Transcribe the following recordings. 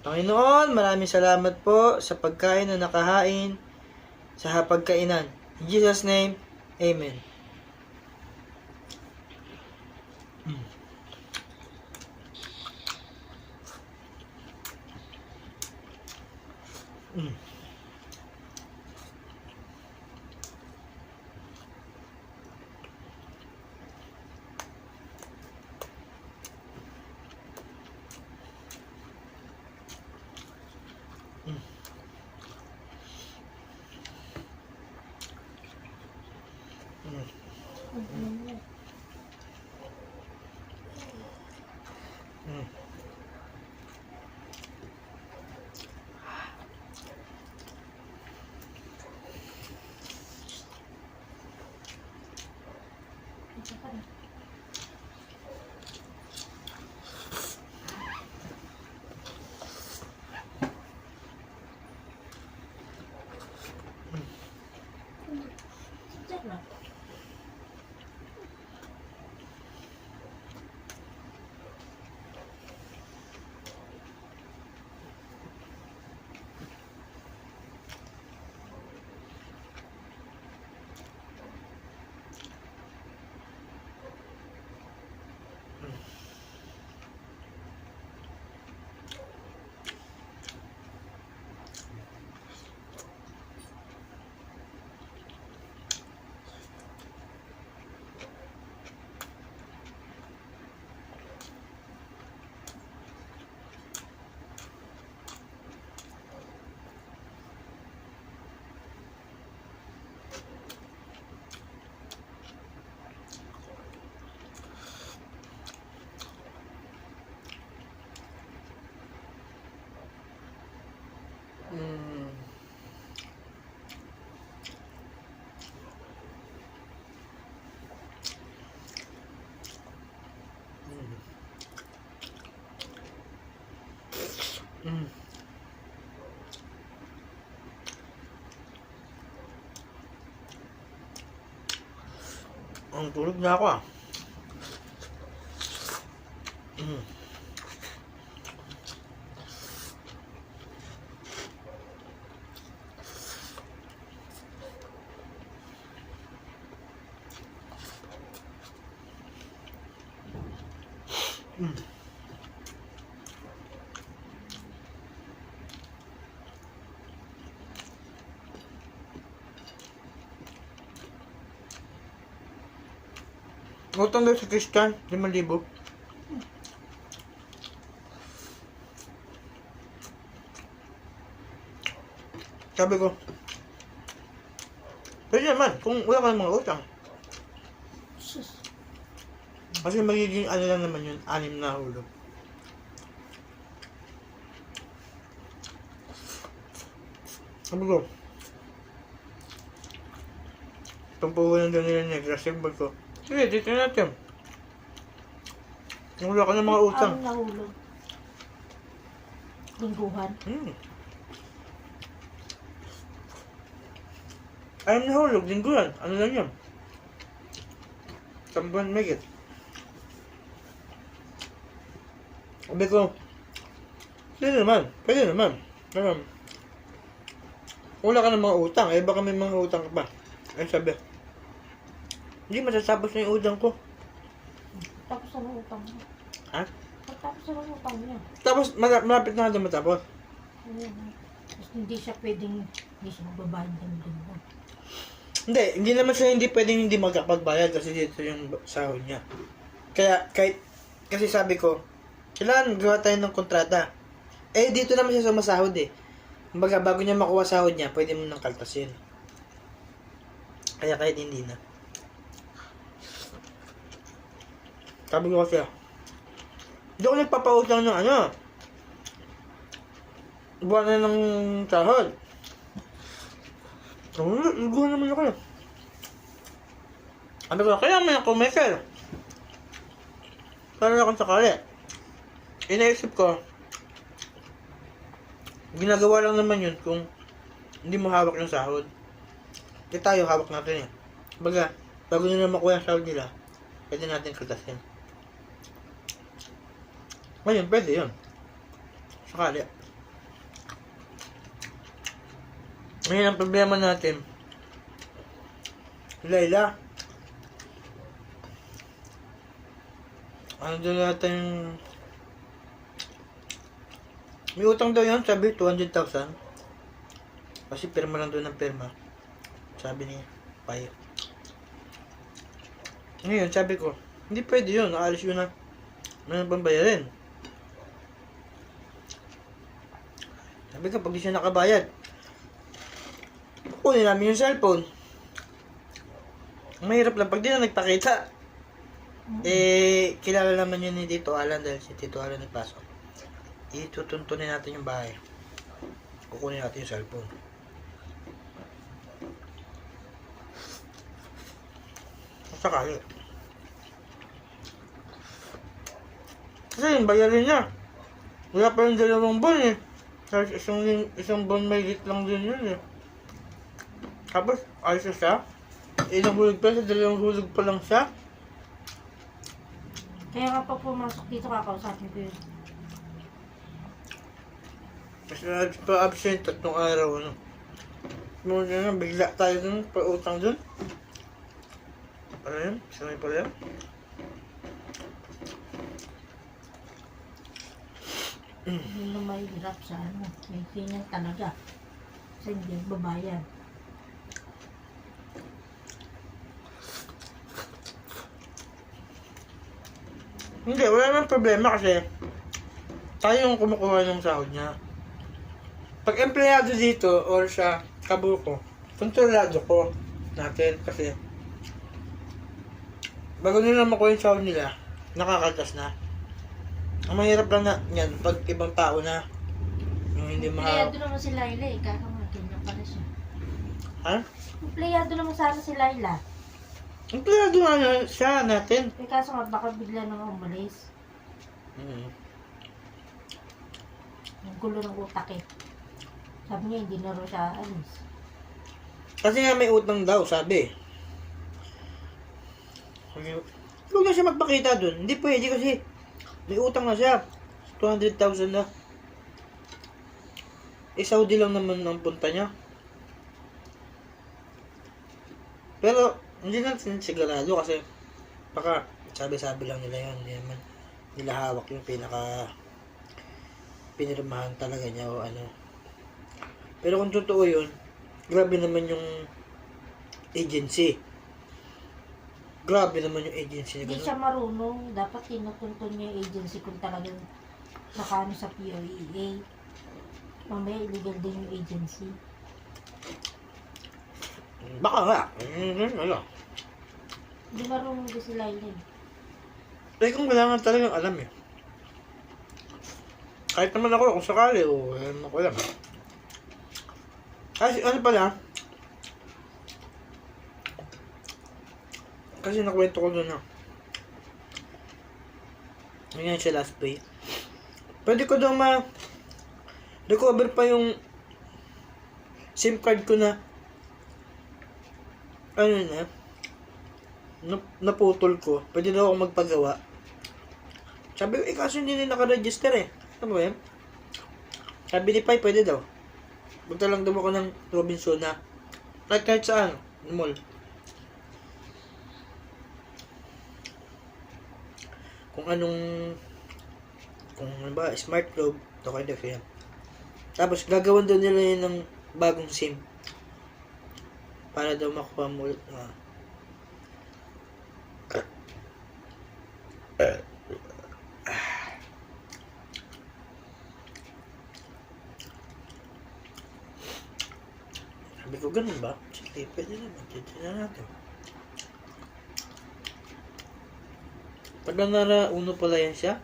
Panginoon, maraming salamat po sa pagkain na nakahain sa hapagkainan. In Jesus' name, Amen. Mm. Mm. Ang tulog na ako ah. Mm. Utang daw sa Christian, 5,000. Sabi ko, pwede naman, kung wala ka ng mga utang. Kasi magiging ano lang naman yun, anim na hulog. Sabi ko, itong puhunan doon nila negra, sabi ko, sige, dito natin. Wala ka ng mga utang. Ang nahulog. Lingguhan. Hmm. Alam na hulog, linggo yan. Ano lang yan? Tambuhan megit. Sabi ko, pwede naman, pwede naman. Pero, wala ka ng mga utang, eh baka may mga utang ka pa. Ay sabi, hindi matatapos na yung utang ko. Tapos na ng utang niya. Ha? Tapos na ng utang niya. Tapos, mala- malapit na natin matapos. Tapos hindi siya pwedeng, hindi siya magbabayad ng lingguhan. Hindi, hindi naman siya hindi pwedeng hindi magkapagbayad kasi dito yung sahod niya. Kaya, kahit, kasi sabi ko, kailangan gawa tayo ng kontrata. Eh, dito naman siya sumasahod eh. Kumbaga, bago niya makuha sahod niya, pwede mo nang kaltasin. Kaya kahit hindi na. Sabi ko kasi, hindi ako nagpapautang ng ano. Buwan na ng sahod. Oo, oh, naguhan naman ako. Sabi ko, kaya may ako, Michael. Para akong sakali inaisip ko, ginagawa lang naman yun kung hindi mo hawak yung sahod. E tayo, hawak natin eh. Baga, bago nila makuha yung sahod nila, pwede natin katasin. Ngayon, pwede yun. Sakali. Ngayon, ang problema natin, Laila, ano doon natin yung may utang daw yun, sabi 200,000. Kasi pirma lang doon ng pirma. Sabi ni Pai. Ngayon, sabi ko, hindi pwede yun, naalis yun na. Ano bang bayarin? Sabi ko, pag di siya nakabayad, kunin namin yung cellphone. Mahirap lang, pag di na nagpakita, eh, kilala naman yun ni Tito Alan dahil si Tito Alan nagpasok. Itutuntunin natin yung bahay. Kukunin natin yung cellphone. Sakali. Kasi yung bayarin niya. Wala pa yung dalawang buwan eh. Tapos isang, isang buwan may lit lang din yun eh. Tapos, ayos na siya. Ilang hulog pa siya, dalawang hulog pa lang siya. Kaya nga pag pumasok dito, kakausapin ko yun. Kasi pa absent tatlong araw, ano. Muna na, bigla tayo dun, pa-utang dun. Ano yun? Sanay pala yun? Hindi na mahirap sa ano. May ganyan talaga. Kasi hindi babayad. Hindi, wala namang problema kasi tayo yung kumukuha ng sahod niya. Pag empleyado dito or sa kabuko, kontrolado ko natin kasi bago nila makuha yung sahod nila, nakakatas na. Ang mahirap lang na yan, pag ibang tao na, yung hindi Empleyado maha... naman si Laila eh. Kaka nga, ganyan pala siya. Ha? Empleyado naman sana si Laila. Empleyado nga na siya natin. Eh kaso nga, baka bigla nang umalis. Mm. Ang gulo ng utak eh. Sabi niya, hindi na raw siya alis. Kasi nga may utang daw, sabi. Sabi, Huwag na siya magpakita dun. Hindi pwede kasi may utang na siya. 200,000 na. Eh, Saudi lang naman ang punta niya. Pero, hindi natin sigurado kasi baka sabi-sabi lang nila yun. Hindi naman nila hawak yung pinaka pinirmahan talaga niya o ano. Pero kung totoo yun, grabe naman yung agency. Grabe naman yung agency na Hindi siya marunong. Dapat tinutuntun niya yung agency kung talagang nakano sa POEA. Mamaya illegal din yung agency. Baka nga. Mm, ano. Hindi marunong din si Laila eh. Eh kung kailangan talagang alam eh. Kahit naman ako, kung sakali, o ano ko lang. Kasi ano pala, kasi nakwento ko doon na, ngayon siya last pay. Pwede ko daw ma, recover pa yung SIM card ko na, ano na, nap- naputol ko. Pwede daw ako magpagawa. Sabi ko, eh kaso hindi na nakaregister eh. Ano ba yan? Sabi ni Pai, pwede daw. Punta lang daw ako ng Robinson na kahit kahit saan, mall. Kung anong kung ano ba, smart globe, to kind of yan. Tapos gagawan daw nila yun ng bagong SIM. Para daw makuha mo ulit na Sabi ko, ganun ba? Sige, pwede naman. Titignan natin. Taga nara uno pala yan siya.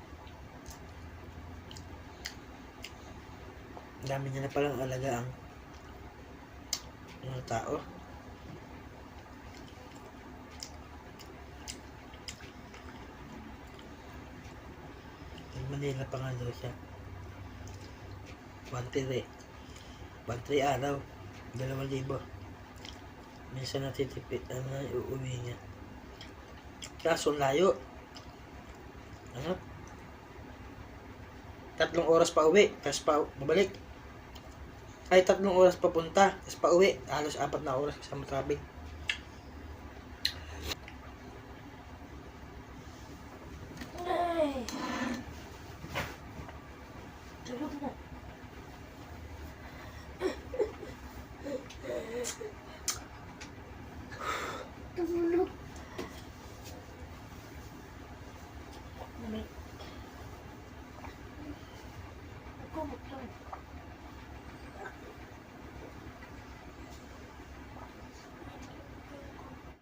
Dami niya na palang alaga ang mga tao. Manila pa nga daw siya. One three. One three araw. Dalawang libo. Minsan natitipid. Ano uuwi niya. Kaso layo. Ano? Tatlong oras pa uwi. Tapos pa babalik. ay tatlong oras papunta, tapos pa uwi, halos apat na oras kasama traffic.